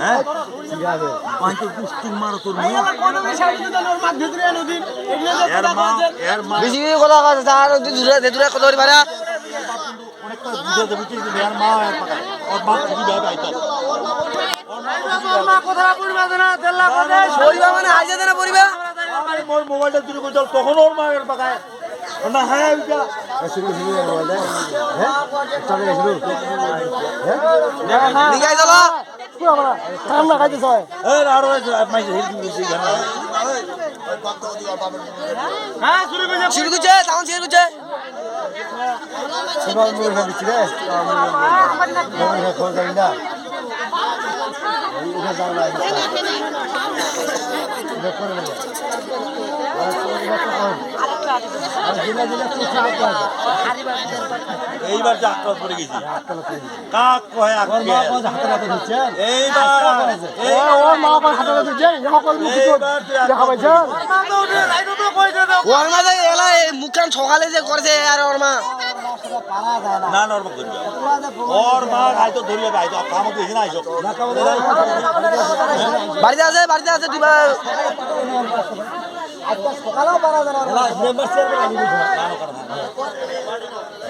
হ্যাঁ পাঁচটা কুস্তির মারো তোর মুখ এর মা এর মা বেশি বেশি কথা কথা তার দূরে দূরে কথা বলি পারা অনেকটা বুঝে দেবে কি এর মা এর পাকা ওর বাপ কি ভাবে আইতো পরিবা মানে আইজা দেনা পরিবা মোর মোবাইলটা দূরে করে দাও তখন ওর মা এর পাকা না হ্যাঁ ওইটা করছে এইবার যে আক্রান্ত পড়ে গেছি। কাক কয় আক্কে এইবার এই ওর মা বাবার হাতে দেখা ওর মা যে এলা মুখান সকালে যে করেছে আর ওর মা। না না ওর মা করবে ওর মা আইতো ধরিয়ে আইতো কাম আইছো বাড়িতে আছে বাড়িতে আছে তুই বা- সকালেও পারা যায় না মেম্বার চেয়ারম্যান আমি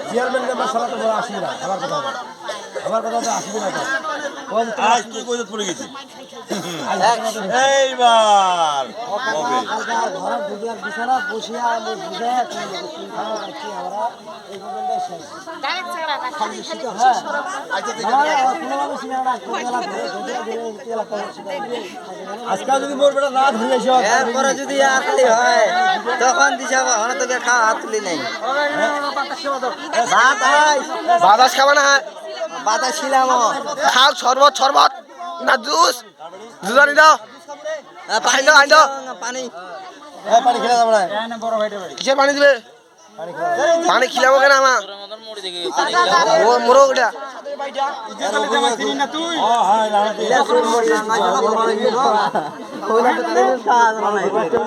চেয়ারম্যান মেম্বার সারা তো বড় আসবি না আমার কথা বল। আমার কথা তো আসবি না আজ তুই কইতে পড়ে গেছি? এইবার। তুমি যদি মোর বেটা না ধরে এরপরে যদি আসলি হয় তখন দিশাব আমরা তোকে খাওয়া হাত তুলি নেই। বাতাস খাবা না বাতাস ছিলাম। খাও শরবত শরবত। না জুস। জুস আনি দাও পানি দাও আনি দাও। পানি। হ্যাঁ পানি খেলে যাব না। কিসের পানি দিবে? পানি খিলাবো কেন আমার? ও হ্যাঁ না